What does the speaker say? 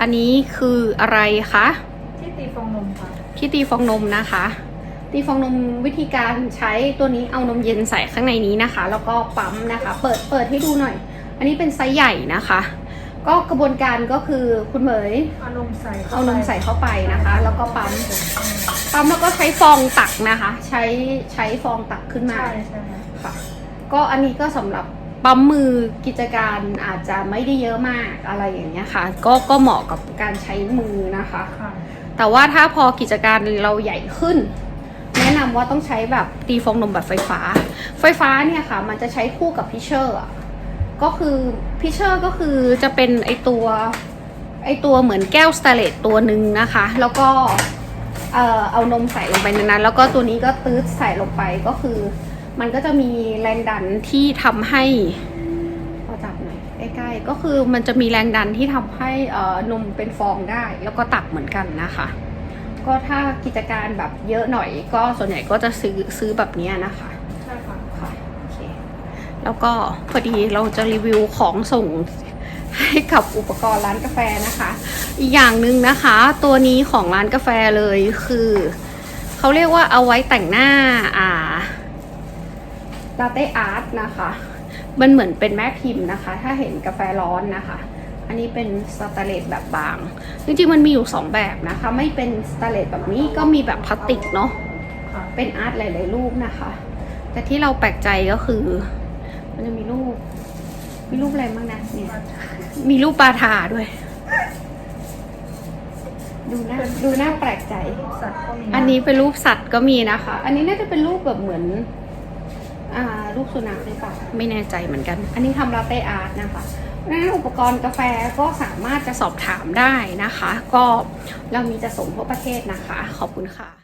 อันนี้คืออะไรคะที่ตีฟองนมค่ะที่ตีฟองนมนะคะ ตีฟองนมวิธีการใช้ตัวนี้เอานมเย็นใส่ข้างในนี้นะคะ แล้วก็ปั๊มนะคะ เปิดเปิดให้ดูหน่อย อันนี้เป็นไซส์ใหญ่นะคะ ก็กระบวนการก็คือคุณเหมยเอานมใส่เอานมใส่เข้าไปนะคะ แล้วก็ปั๊มปั๊มแล้วก็ใช้ฟองตักนะคะ ใช้ใช้ฟองตักขึ้นมาใช่ใช่ค่ะค่ะก็อันนี้ก็สำหรับ ปั๊มมือกิจการอาจจะไม่ได้เยอะมากอะไรอย่างเงี้ยค่ะ ก็ก็เหมาะกับการใช้มือนะคะค่ะแต่ว่าถ้าพอกิจการเราใหญ่ขึ้น แนะนำว่าต้องใช้แบบตีฟองนมแบบไฟฟ้า ไฟฟ้าเนี่ยค่ะ มันจะใช้คู่กับพิเชอร์อะก็คือพิเชอร์ก็คือจะเป็นไอตัวไอตัวเหมือนแก้วสเตนเลสตัวหนึ่งนะคะ แล้วก็เอ่อเอานมใส่ลงไปในนั้น แล้วก็ตัวนี้ก็ตื้ดใส่ลงไปก็คือ มันก็จะมีแรงดันที่ทำให้พอจับหน่อยใกล้ๆก็คือมันจะมีแรงดันที่ทำให้เอ่อนมเป็นฟองได้ แล้วก็ตักเหมือนกันนะคะ ก็ถ้ากิจการแบบเยอะหน่อย ก็ส่วนใหญ่ก็จะซื้อซื้อแบบเนี้ยนะคะใช่ค่ะค่ะโอเคแล้วก็พอดีเราจะรีวิวของส่งให้กับอุปกรณ์ร้านกาแฟนะคะ อีกอย่างหนึ่งนะคะ ตัวนี้ของร้านกาแฟเลยคือเขาเรียกว่าเอาไว้แต่งหน้าอ่า ลาเต้อาร์ตนะคะ มันเหมือนเป็นแม่พิมพ์นะคะ ถ้าเห็นกาแฟร้อนนะคะ อันนี้เป็นสแตนเลสแบบบาง จริงๆมันมีอยู่สองแบบนะคะ ไม่เป็นสแตนเลสแบบนี้ก็มีแบบพลาสติกเนาะค่ะเป็นอาร์ตหลายๆรูปนะคะ แต่ที่เราแปลกใจก็คือ มันจะมีรูป มีรูปอะไรบ้างนะเนี่ย มีรูปปลาทาด้วยดูน่าดูน่าแปลกใจสัตว์ก็มีอันนี้เป็นรูปสัตว์ก็มีนะคะ อันนี้น่าจะเป็นรูปแบบเหมือน อ่ารูปสุนัขหรือเปล่าไม่แน่ใจเหมือนกัน อันนี้ทำลาเต้อาร์ตนะคะเพราะฉะนั้นอุปกรณ์กาแฟก็สามารถจะสอบถามได้นะคะ ก็เรามีจะส่งทั่วประเทศนะคะ ขอบคุณค่ะ